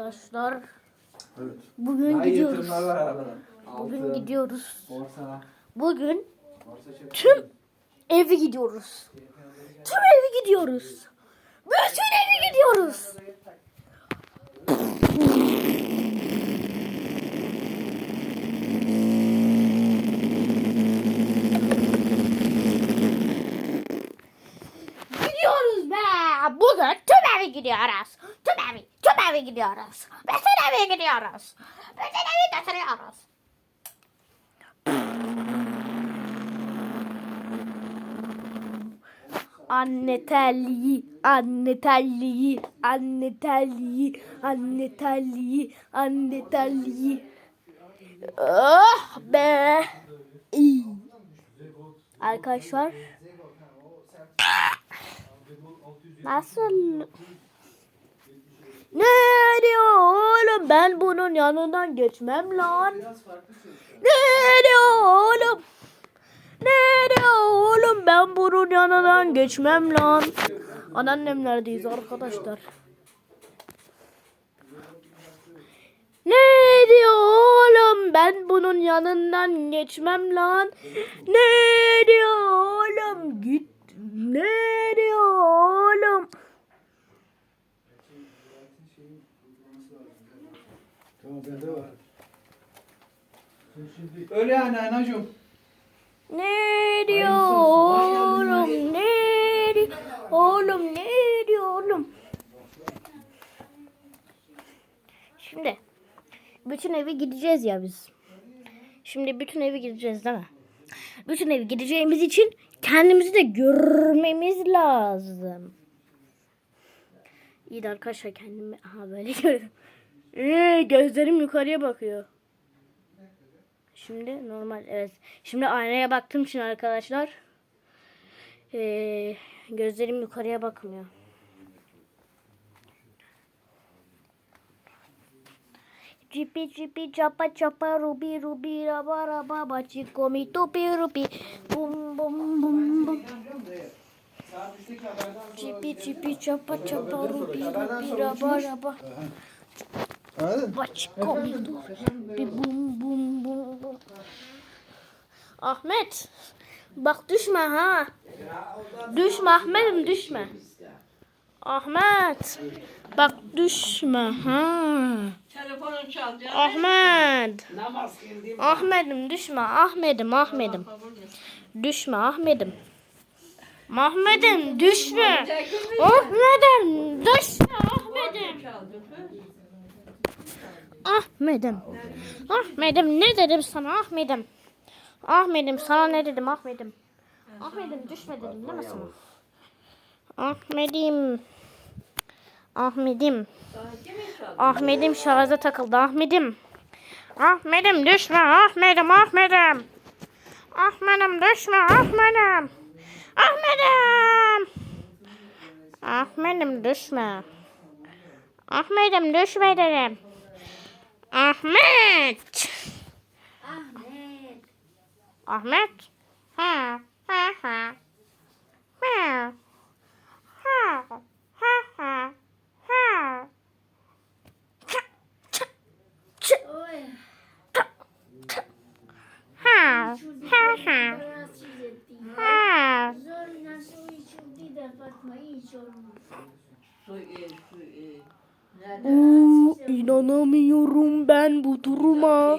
Arkadaşlar Evet. bugün Daha gidiyoruz. Bugün Altın, gidiyoruz. Borsa. Bugün Borsa tüm evi gidiyoruz. Tüm evi gidiyoruz. Bütün evi gidiyoruz. Gidiyoruz be. Bugün tüm evi gidiyoruz. Tüm evi, evi gidiyoruz. Bütün evi gidiyoruz. Bütün evi götürüyoruz. Anne terliği, anne terliği, anne terliği, anne terliği, anne terliği. Oh be. İyi. Arkadaşlar. Nasıl? Ne diyor oğlum? Ben bunun yanından geçmem lan. Ne diyor oğlum? Ne diyor oğlum? Ben bunun yanından geçmem lan. Anneannemlerdeyiz arkadaşlar. Ne diyor oğlum? Ben bunun yanından geçmem lan. Ne diyor oğlum? Git. Ne diyor oğlum? Tamam bende var. Sen şimdi Öyle yani anacığım. Ne diyor Hayırlısı olsun. Hoş geldin oğlum? Ne diyor oğlum? Ne diyor oğlum? Şimdi bütün evi gideceğiz ya biz. Şimdi bütün evi gideceğiz değil mi? Bütün evi gideceğimiz için kendimizi de görmemiz lazım. İyi de arkadaşlar kendimi aha böyle görüyorum. Ee, gözlerim yukarıya bakıyor. Şimdi normal evet. Şimdi aynaya baktığım için arkadaşlar ee, gözlerim yukarıya bakmıyor. Cipi cipi çapa çapa rubi rubi raba raba baçi komi topi rupi bum bum bum bum. Saat 3'teki haberden sonra. Cipi cipi çapa çapa rubi rubi raba raba baçi komi topi bum. Ahmet bak düşme ha. Düşme Ahmet'im düşme. Ahmet. Bak düşme ha. Telefonun çaldı. Ahmet. Ahmet'im düşme. Ahmet'im Ahmet'im. Düşme Ahmet'im. Ahmet'im düşme. Ahmet'im düşme Ahmet'im. Ahmet'im. Ahmet'im ne dedim sana Ahmet'im? Ahmet'im sana ne dedim Ahmet'im? Ahmet'im düşme dedim değil mi sana? Ahmet'im. Ahmet'im. Ahmet'im şarja takıldı Ahmet'im. Ahmet'im düşme Ahmet'im Ahmet'im. Ahmet'im düşme Ahmet'im. Ahmet'im. Ahmet'im düşme. Ahmet'im düşme dedim. Ahmet. Ahmet. Ha ha ha. Ha. Ha. Ha ha. Ha. Ha. Ha ha. Ha. ha ha. Oo, inanamıyorum ben bu duruma.